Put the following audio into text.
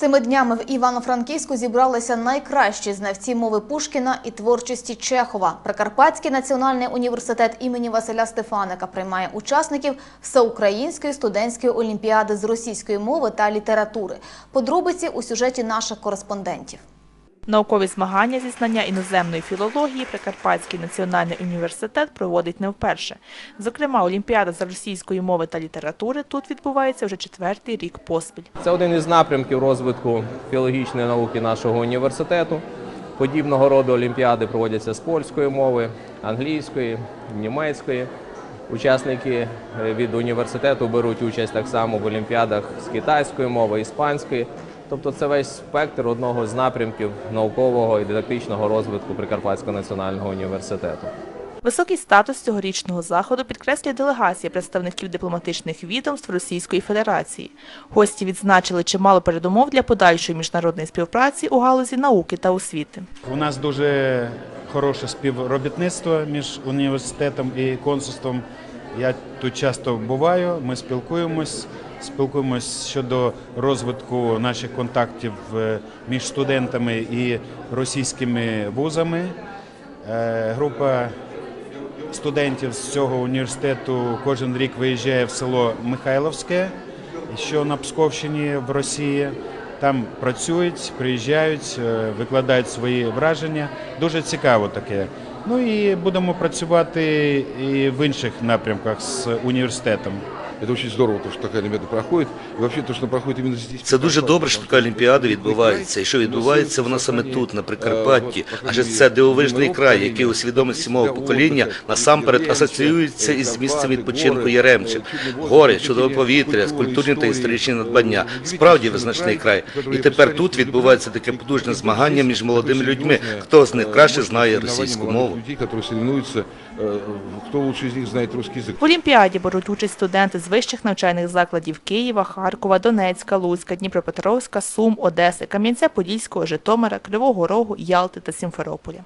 Цими днями в Івано-Франківську зібралися найкращі знавці мови Пушкіна і творчості Чехова. Прикарпатський національний університет імені Василя Стефаника приймає учасників всеукраїнської студентської олімпіади з російської мови та літератури. Подробиці у сюжеті наших кореспондентів. Наукові змагання зі знання іноземної філології Прикарпатський національний університет проводить не вперше. Зокрема, Олімпіада з російської мови та літератури тут відбувається вже четвертий рік поспіль. Це один із напрямків розвитку філологічної науки нашого університету. Подібного роду олімпіади проводяться з польської мови, англійської, німецької. Учасники е, від університету беруть участь так само в олімпіадах з китайської мови, іспанської. Тобто це весь спектр одного з напрямків наукового і дидактичного розвитку Прикарпатського національного університету. Високий статус цьогорічного заходу підкреслює делегація представників дипломатичних відомств Російської Федерації. Гості відзначили чимало передумов для подальшої міжнародної співпраці у галузі науки та освіти. У нас дуже хороше співробітництво між університетом і консульством. Я тут часто буваю, ми спілкуємось, спілкуємось щодо розвитку наших контактів е, між студентами і російськими вузами. Е, Група студентів з цього університету кожен рік виїжджає в село Михайловське, що на Псковщині в Росії. Там працюють, приїжджають, е, викладають свої враження. Дуже цікаво таке. Ну і будемо працювати і в інших напрямках з університетом. Это очень здорово, то, что такая Олимпиада проходит. И вообще то, что она проходит именно здесь. Це дуже добре, що така олімпіада відбувається, і що відбувається вона саме тут, на Прикарпатті. Адже це дивовижний край, який у свідомості мого покоління насамперед асоціюється із місцем відпочинку Яремче. Гори, чудове повітря, культурні та історичні надбання. Справді визначний край. І тепер тут відбувається таке потужне змагання між молодими людьми. Хто з них краще знає російську мову? Людей, которые соревнуются, э, кто лучше из них знает русский язык. В Олімпіаді беруть участь студенти з вищих навчальних закладів Києва, Харкова, Донецька, Луцька, Дніпропетровська, Сум, Одеси, Кам'янця-Подільського, Житомира, Кривого Рогу, Ялти та Сімферополя.